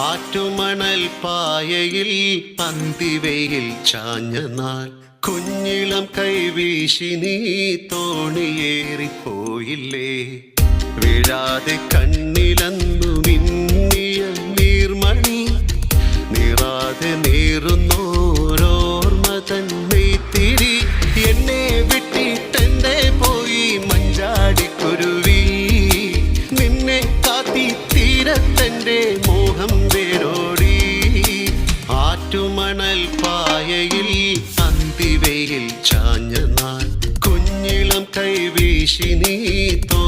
ആറ്റുമണൽ പായയിൽ പന്തിവയിൽ ചാഞ്ഞനാൾ കുഞ്ഞിളം കൈവീശി നീ തോണിയേറിപ്പോയില്ലേ വീഴാതെ കണ്ണിലന്നു മിന്നിയ നീർമണി. നിറാതെ നീറുന്നോരോർമ്മ തീരത്തെന്റെ മോഹം വേരോടി. ആറ്റുമണൽ പായയിൽ അന്തിവയിൽ ചാഞ്ഞ നാൾ. കുഞ്ഞിളം കൈവീശി നീ തോ